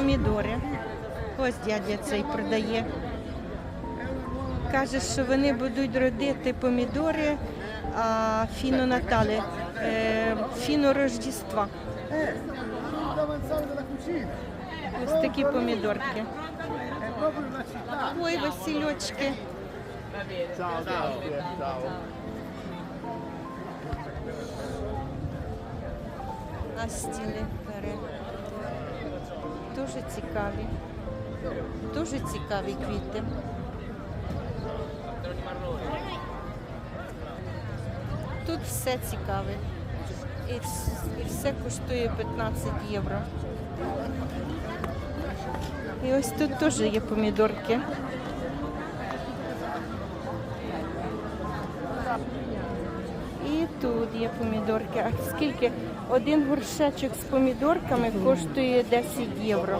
помідори. Ось дядя цей продає. Каже, що вони будуть родити помідори а, фіно Наталі, е, фіно Рождества. Ось такі помідорки. Ой, Васильочки. Ciao, grazie. Ciao. Дуже цікаві. Дуже цікаві квіти. Тут все цікаве. І все коштує 15 євро. І ось тут теж є помідорки. Тут є помідорки. А скільки? Один горшечок з помідорками коштує 10 євро.